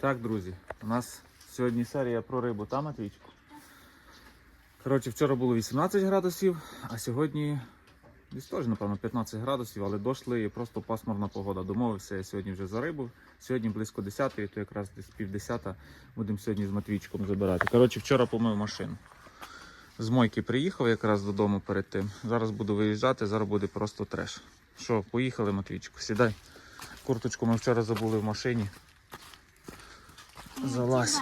Так, друзі, у нас сьогодні серія про рибу та Матвійчику. Коротше, вчора було 18 градусів, а сьогодні десь теж, напевно, 15 градусів, але дошли і просто пасмурна погода. Домовився я сьогодні вже за рибу. Сьогодні близько 10 то якраз десь пів 10 будемо сьогодні з Матвійчиком забирати. Коротше, вчора помив машину. З мойки приїхав якраз додому перед тим. Зараз буду виїжджати, зараз буде просто треш. Що, поїхали, Матвійчику, сідай. Курточку ми вчора забули в машині. Залазь.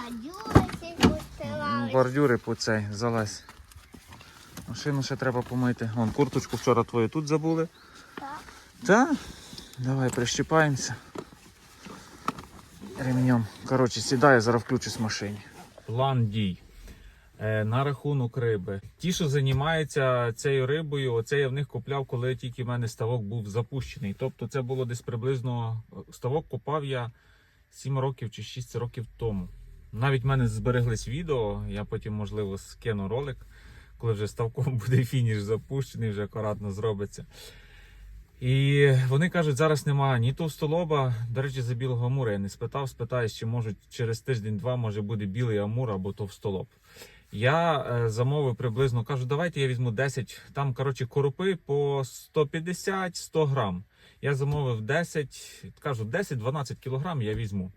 Бордюри по цей, залазь. Машину ще треба помити. Вон курточку вчора твою тут забули. Так. Так? Давай прищіпаємося. Ремнем. Коротше, сідаю, зараз включусь в машині. План дій. Е, на рахунок риби. Ті, що займаються цією рибою, оце я в них купляв, коли тільки в мене ставок був запущений. Тобто це було десь приблизно ставок купав я 7 років чи 6 років тому. Навіть в мене збереглись відео, я потім, можливо, скину ролик, коли вже ставком буде фініш запущений, вже акуратно зробиться. І вони кажуть, зараз немає ні товстолоба. До речі, за білого амура я не спитав. Спитаюсь, чи можуть через тиждень-два може буде білий амур або товстолоб. Я е, замовив приблизно, кажу, давайте я візьму 10, там, коротше, коропи по 150-100 грам. Я замовив 10, кажу, 10-12 кілограм я візьму.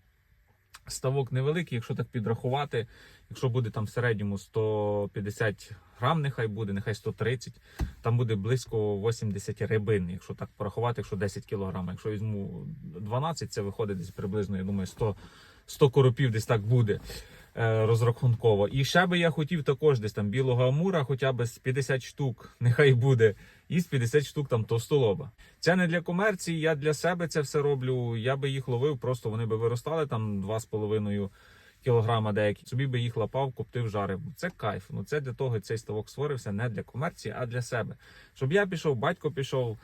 Ставок невеликий, якщо так підрахувати, якщо буде там в середньому 150 грам, нехай буде, нехай 130, там буде близько 80 рибин, якщо так порахувати, якщо 10 кілограм. Якщо візьму 12, це виходить десь приблизно, я думаю, 100, 100 коропів десь так буде розрахунково. І ще би я хотів також десь там білого амура, хоча б з 50 штук, нехай буде, і з 50 штук там товстолоба. Це не для комерції, я для себе це все роблю. Я би їх ловив, просто вони би виростали там 2,5 кілограма деякі. Собі би їх лапав, коптив, жарив. Це кайф. Ну це для того цей ставок створився не для комерції, а для себе. Щоб я пішов, батько пішов.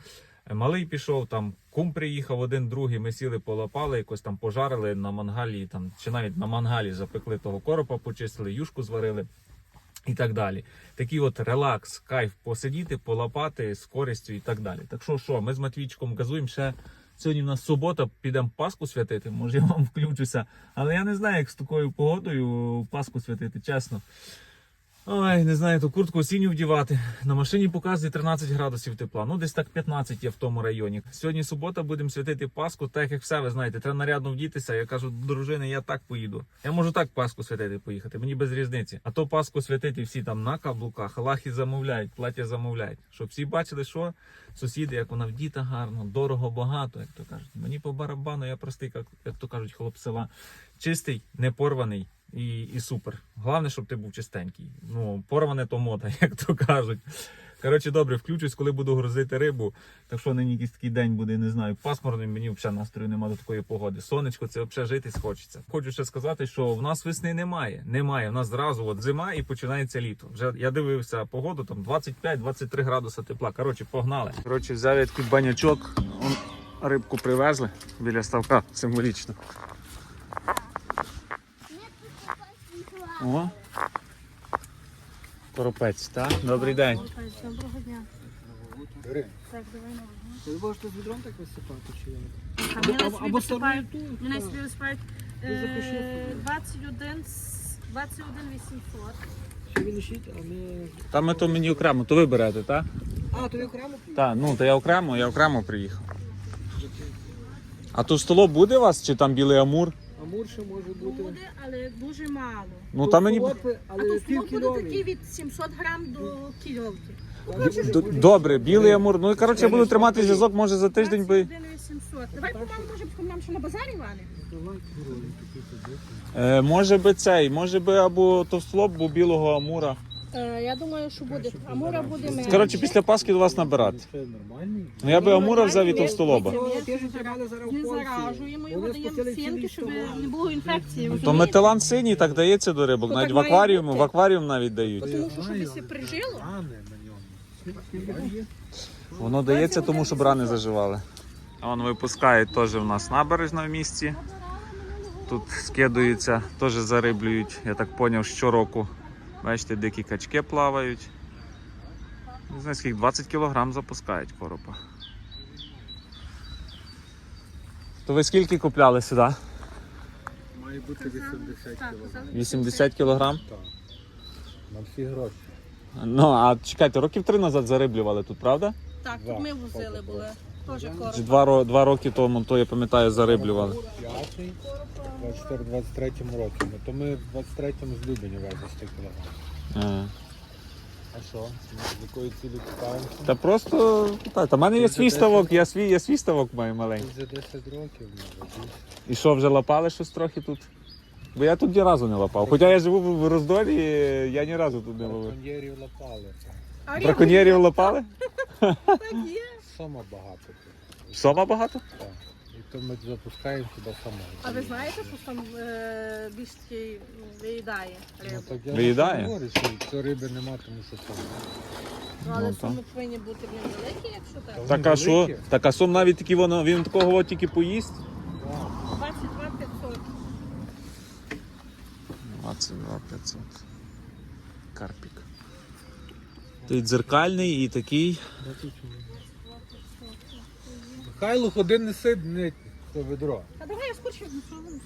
е, Малий пішов, там кум приїхав один, другий. Ми сіли, полапали, якось там пожарили на мангалі, там чи навіть на мангалі запекли того коропа, почистили, юшку зварили і так далі. Такий от релакс, кайф посидіти, полапати з користю і так далі. Так що, що, ми з Матвійчиком газуємо ще. Сьогодні в нас субота, підемо Пасху святити, може я вам включуся. Але я не знаю, як з такою погодою Пасху святити, чесно. Ой, не знаю, ту куртку осінню вдівати. На машині показує 13 градусів тепла. Ну, десь так 15 є в тому районі. Сьогодні субота, будемо святити Пасху, так як все, ви знаєте, треба нарядно вдітися. Я кажу, дружини, я так поїду. Я можу так Пасху святити поїхати, мені без різниці. А то Пасху святити всі там на каблуках, лахи замовляють, плаття замовляють. Щоб всі бачили, що сусіди, як вона вдіта гарно, дорого, багато, як то кажуть. Мені по барабану, я простий, як, то кажуть, хлоп села. Чистий, не порваний і, і супер. Головне, щоб ти був чистенький. Ну, порване то мода, як то кажуть. Коротше, добре, включусь, коли буду грузити рибу. Так що нині якийсь такий день буде, не знаю, пасмурний, мені взагалі настрою немає до такої погоди. Сонечко, це взагалі житись хочеться. Хочу ще сказати, що в нас весни немає. Немає. У нас зразу от зима і починається літо. Вже я дивився погоду, там 25-23 градуса тепла. Коротше, погнали. Коротше, взяв я такий банячок. Рибку привезли біля ставка символічно. О. Коропець, так? Добрий день. Доброго дня. Так, давай на Ти з відром так висипати, чи як? Мені на Або- собі або висипають, так. собі висипають е, запиши. 21, с- 21 800. Ще він лишить, а ми... Та ми то мені окремо, то ви берете, так? А, то ви окремо приїхали? Так, ну то я окремо, я окремо приїхав. А то столо буде у вас чи там білий амур? Амур ще може бути. Буде, але дуже мало. Ну там мені. Толстолобий, А але то пів буде такі від 700 грам до кільовки. Д- Добре, білий амур. Ну коротше, я буду тримати зв'язок, може за тиждень би. 21 800. Давай, по-моєму, може, нам ще на базарі, вали? Е, може би цей, може би або товстолоб, або білого амура. Е, я думаю, що буде. Амура буде менше. Коротше, після Пасхи до вас набирати. Ну я би амура взяв і товстолоба. Не заражуємо його, даємо сінки, щоб не було інфекції. То розумієте? метилан синій так дається до рибок, навіть в має акваріумі, бути. в акваріум навіть дають. Тому що щоб все прижило. Воно дається тому, щоб рани заживали. А вон випускають теж в нас набережна в місті. Тут скидуються, теж зариблюють, я так зрозумів, щороку. Бачите, дикі качки плавають. Не знаю, скільки 20 кг запускають коропа. То ви скільки купляли сюди? Має бути 80 Так, кг. 80 кілограм. Так. На всі гроші. Ну, а чекайте, років три назад зариблювали тут, правда? Так, тут ми возили були. Короб. два, ро- два роки тому, то я пам'ятаю, зариблювали. П'ятий, 24-23 році. Ну, то ми в 23-му з Любені везли 100 кг. Е. А що? З якої цілі цікавимося? Та просто та, та в мене є свій ставок, я свій, я свій ставок маю маленький. Тут вже 10 років, може, більше. І що, вже лапали щось трохи тут? Бо я тут ні разу не лапав. Хоча я живу в Роздолі, я ні разу тут не ловив. Браконьєрів лапали. А рибу Браконьєрів лапали? Так є. Сома багато тут. Сома багато? Так. І то ми запускаємо сюди сома. А ви знаєте, що там е, більш такий виїдає Ну, рибу? так я Виїдає? вам говорю, що якщо риби нема, тому що сома. Ну, але Ну, так. суми повинні бути блін, великі, якщо так. Так а що? великі. Так а сом навіть такі воно, він такого от тільки поїсть. Так. 22 500. 22 500. Карпік. Той дзеркальний і такий. Михайло, ходи не сид, не то ведро. А давай я тут ще буде.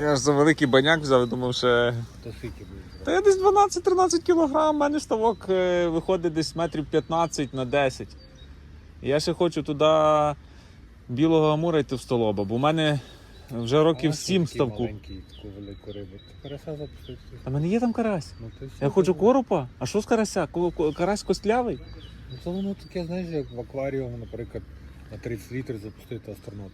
Я ж за великий баняк взяв, думав, що. То скільки буде. Та я десь 12-13 кілограм, у мене ставок е, виходить десь метрів 15 на 10. Я ще хочу туди білого амура йти в столоба, бо в мене вже років 7 ставку. Маленький, таку велику рибу. Ти карася запустити. А в мене є там карась. Ну, Я хочу коропа. А що з карася? Карась костлявий? Ну, то воно таке, знаєш, як в акваріумі, наприклад, на 30 літрів запустити астронавт.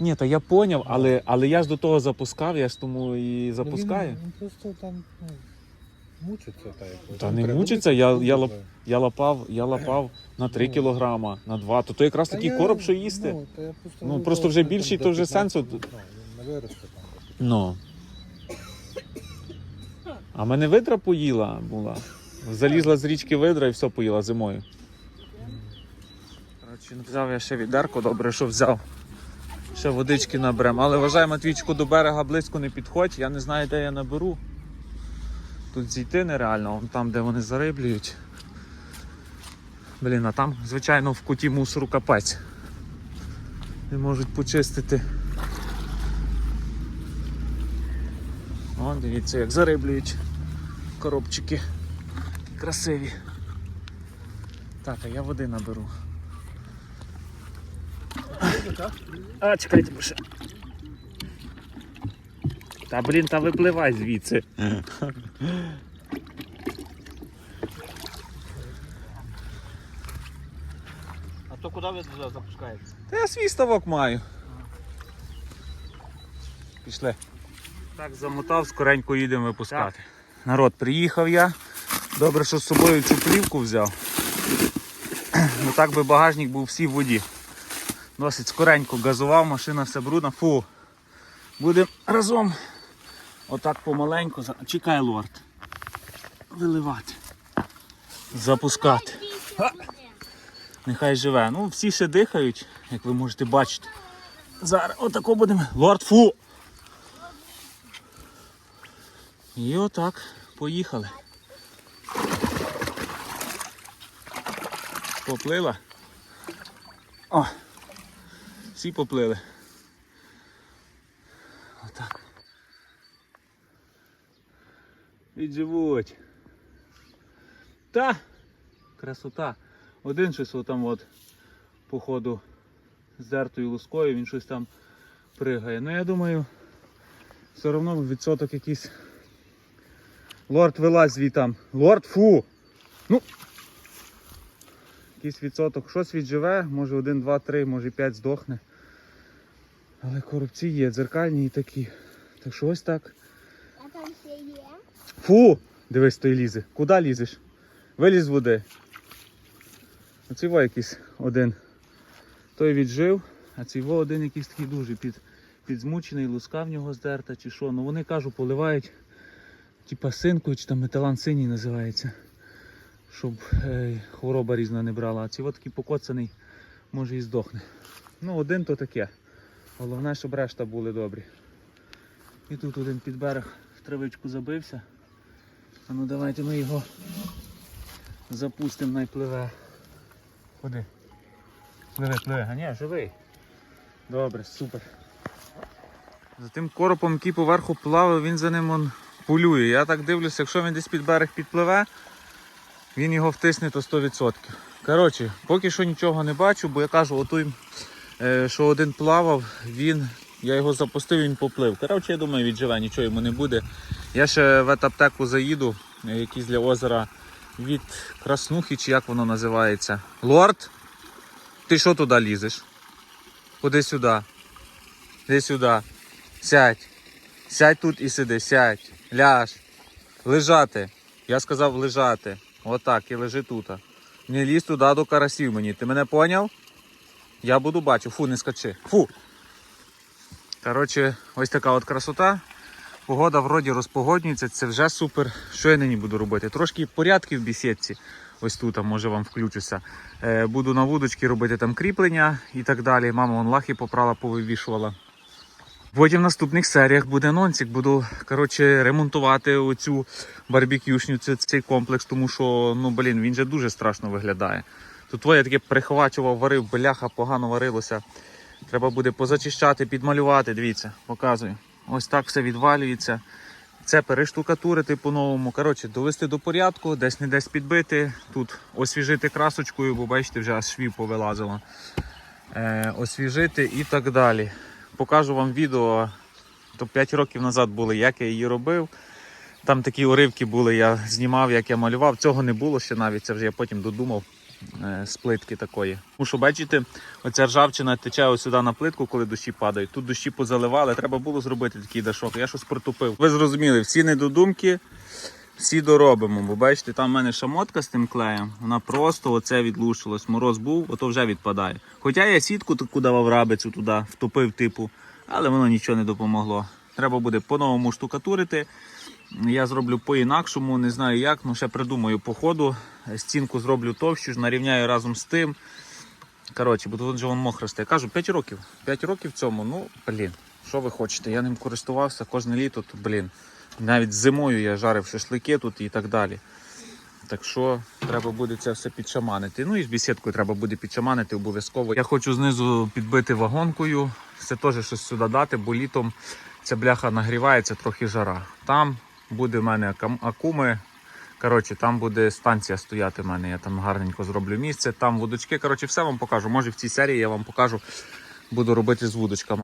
Ні, та я поняв, але, але я ж до того запускав, я ж тому і запускаю. Ну, він, він просто там ну, мучиться та якось. Та Ну, не треба мучиться, я- я лап-. Я лапав, я лапав на 3 Ну. кілограма, на 2. То, то якраз Та такий я- короб, що їсти. Ну, та я просто, Ну, просто вже там більший, до то вже 15, сенсу- Ну, він не виросте там. Ну. А мене видра поїла була. Залізла з річки видра і все поїла зимою. Коротше, взяв я ще відерко, добре, що взяв. Ще водички наберем. Але вважай, Матвійчику, до берега близько не підходь, я не знаю, де я наберу. Тут зійти нереально, там, де вони зариблюють. Блін, а там, звичайно, в куті мусору капець. Не можуть почистити. О, дивіться, як зариблюють коробчики. Красиві. Так, а я води наберу. А, чекайте, бо ще. Та блін, та випливай звідси. А то куди ви запускаєте? Та я свій ставок маю. Пішли. Так, замотав, скоренько їдемо випускати. Народ, приїхав я. Добре, що з собою цю плівку взяв. Ну так би багажник був всій в воді. Досить скоренько газував, машина вся брудна. Фу. Будемо разом отак помаленьку. Чекай, лорд. Виливати. Запускати. Ха. Нехай живе. Ну, всі ще дихають, як ви можете бачити. Зараз отако будемо. Лорд фу. І отак поїхали. Поплила. О! Всі поплили. Отак. Відживуть. Та! Красота. Один щось отам от, походу, з дертою лускою, він щось там пригає. Ну я думаю, все одно відсоток якийсь. Лорд вилазь звітам. Лорд фу! Ну. Якийсь відсоток. Щось відживе, може один, два, три, може п'ять здохне. Але коробці є, дзеркальні і такі. Так що ось так. А там ще є. Фу! Дивись, той лізе. Куди лізеш? Виліз з води. Оцей во якийсь один. Той віджив, а цей во один якийсь такий дуже під, підзмучений, луска в нього здерта чи що. Ну вони кажу, поливають типа синкою, чи там металан синій називається. Щоб е, хвороба різна не брала. А во такий покоцаний, може і здохне. Ну, один то таке. Головне, щоб решта були добрі. І тут один під берег в травичку забився. А ну давайте ми його запустимо найпливе. Куди? Пливе, пливе. А ні, живий. Добре, супер. За тим коропом, який поверху плаває, він за ним он полює. Я так дивлюся, якщо він десь під берег підпливе, він його втисне то 100%. Коротше, поки що нічого не бачу, бо я кажу, отой, е, що один плавав, він, я його запустив, він поплив. Коротше, я думаю, відживе, нічого йому не буде. Я ще в етаптеку заїду, е, якийсь для озера від Краснухи, чи як воно називається. Лорд? Ти що туди лізеш? Ходи сюди. Іди сюди. Сядь. Сядь тут і сиди, сядь. Ляж. Лежати. Я сказав лежати. Отак, і лежи тут. Не лізь туди до карасів мені. Ти мене поняв? Я буду бачу. Фу, не скачи. Фу. Коротше, ось така от красота. Погода вроді розпогоднюється, це вже супер. Що я нині буду робити? Трошки порядки в бісідці. Ось тут, може вам включуся. Е, буду на вудочки робити там кріплення і так далі. Мама вон лахи попрала, повивішувала. Потім в наступних серіях буде нонсик. Буду коротше, ремонтувати оцю барбекюшню, цей, комплекс, тому що ну, блін, він же дуже страшно виглядає. Тут твоє таке прихвачував, варив, бляха, погано варилося. Треба буде позачищати, підмалювати. Дивіться, показую. Ось так все відвалюється. Це перештукатурити по-новому. Коротше, довести до порядку, десь не десь підбити. Тут освіжити красочкою, бо бачите, вже аж швів повилазило. Е, освіжити і так далі. Покажу вам відео. То 5 років назад були, як я її робив. Там такі уривки були, я знімав, як я малював. Цього не було ще навіть, це вже я потім додумав е, з плитки такої. Тому що, бачите, оця ржавчина тече ось сюди на плитку, коли дощі падають. Тут дощі позаливали, треба було зробити такий дашок. Я щось протупив. Ви зрозуміли, всі недодумки, всі доробимо. Бо бачите, там в мене шамотка з тим клеєм, вона просто оце відлушилась. Мороз був, ото вже відпадає. Хоча я сітку таку давав рабицю туди, втопив типу, але воно нічого не допомогло. Треба буде по-новому штукатурити. Я зроблю по-інакшому, не знаю як, ну ще придумаю по ходу. Стінку зроблю товщу, нарівняю разом з тим. Коротше, бо тут же вон мох росте. Кажу, 5 років. 5 років цьому, ну, блін, що ви хочете? Я ним користувався кожне літо, то, блін. Навіть зимою я жарив шашлики тут і так далі. Так що треба буде це все підшаманити. Ну і з бісідкою треба буде підшаманити обов'язково. Я хочу знизу підбити вагонкою. Це теж щось сюди дати, бо літом ця бляха нагрівається, трохи жара. Там буде в мене акуми. Коротше, там буде станція стояти в мене. Я там гарненько зроблю місце. Там вудочки. Коротше, все вам покажу. Може в цій серії я вам покажу. Буду робити з вудочками.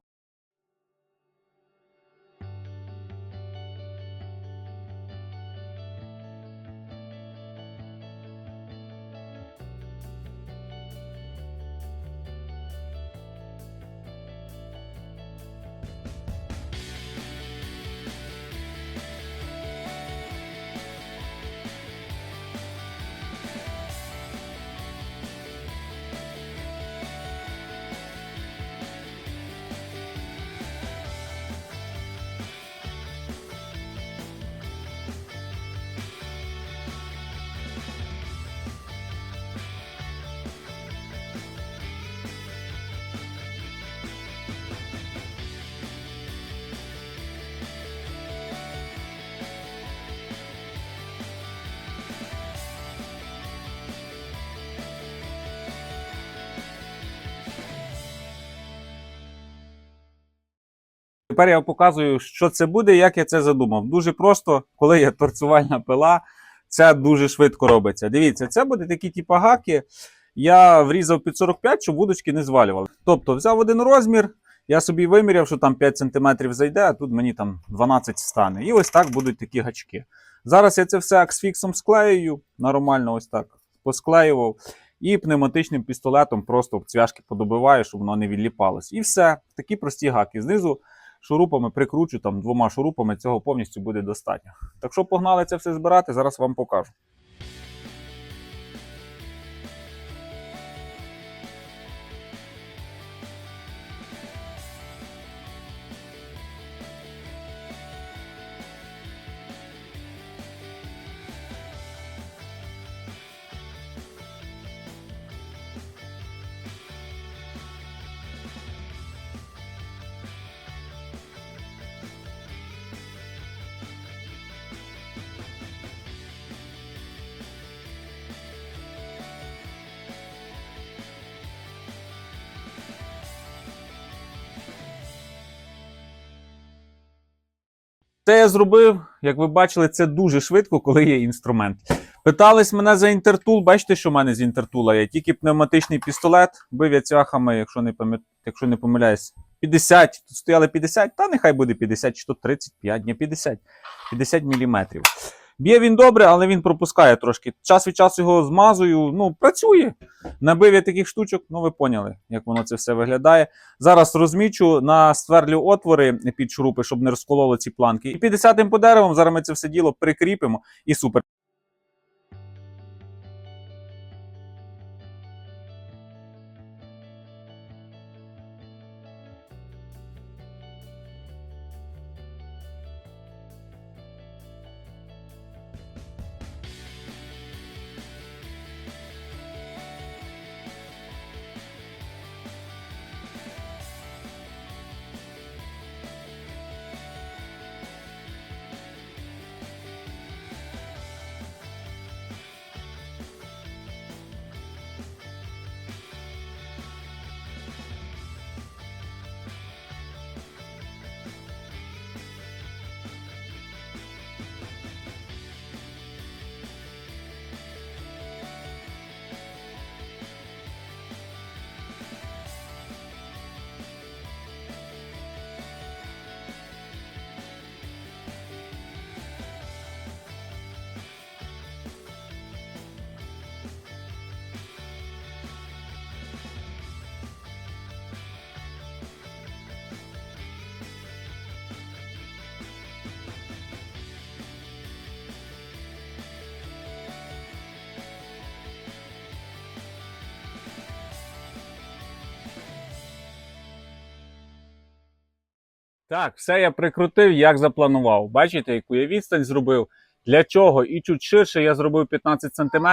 Тепер я показую, що це буде, як я це задумав. Дуже просто, коли є торцувальна пила, це дуже швидко робиться. Дивіться, це буде такі типу гаки. Я врізав під 45, щоб вудочки не звалювали. Тобто взяв один розмір, я собі виміряв, що там 5 см зайде, а тут мені там 12 стане. І ось так будуть такі гачки. Зараз я це все аксфіксом склеюю, нормально ось так посклеював. І пневматичним пістолетом просто цвяшки подобиваю, щоб воно не відліпалось. І все. Такі прості гаки. Знизу шурупами прикручу, там двома шурупами цього повністю буде достатньо. Так що погнали це все збирати, зараз вам покажу. Це я зробив, як ви бачили, це дуже швидко, коли є інструмент. Питались мене за інтертул. Бачите, що в мене з інтертула є? Тільки пневматичний пістолет, бив я цвяхами, якщо не пам'ят... якщо не помиляюсь, 50. Тут стояли 50, та нехай буде 50 чи то 35, ні, 50. 50 міліметрів. Б'є він добре, але він пропускає трошки. Час від часу його змазую. Ну, працює. Набив я таких штучок, ну ви поняли, як воно це все виглядає. Зараз розмічу на ствердлю отвори під шурупи, щоб не розкололо ці планки. І 50-м по деревом зараз ми це все діло прикріпимо і супер. Так, все я прикрутив, як запланував. Бачите, яку я відстань зробив. Для чого? І чуть ширше я зробив 15 см,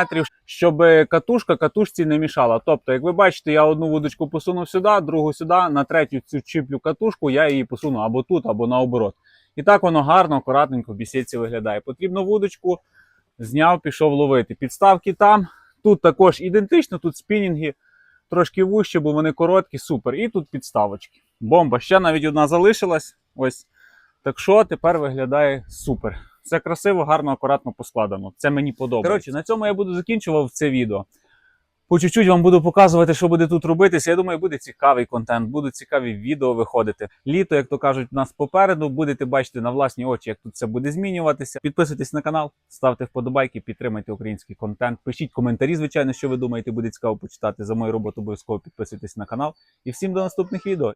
щоб катушка катушці не мішала. Тобто, як ви бачите, я одну вудочку посунув сюди, другу сюди, на третю цю чіплю катушку, я її посуну або тут, або наоборот. І так воно гарно, акуратненько в бісідці виглядає. Потрібно вудочку, зняв, пішов ловити. Підставки там. Тут також ідентично, тут спінінги трошки вужче, бо вони короткі, супер. І тут підставочки. Бомба. Ще навіть одна залишилась. Ось. Так що тепер виглядає супер. Все красиво, гарно, акуратно поскладено. Це мені подобається. Коротше, на цьому я буду закінчувати це відео. По чуть-чуть вам буду показувати, що буде тут робитися. Я думаю, буде цікавий контент, будуть цікаві відео виходити. Літо, як то кажуть, у нас попереду. Будете бачити на власні очі, як тут це буде змінюватися. Підписуйтесь на канал, ставте вподобайки, підтримайте український контент. Пишіть коментарі, звичайно, що ви думаєте, буде цікаво почитати. За мою роботу обов'язково підписуйтесь на канал. І всім до наступних відео.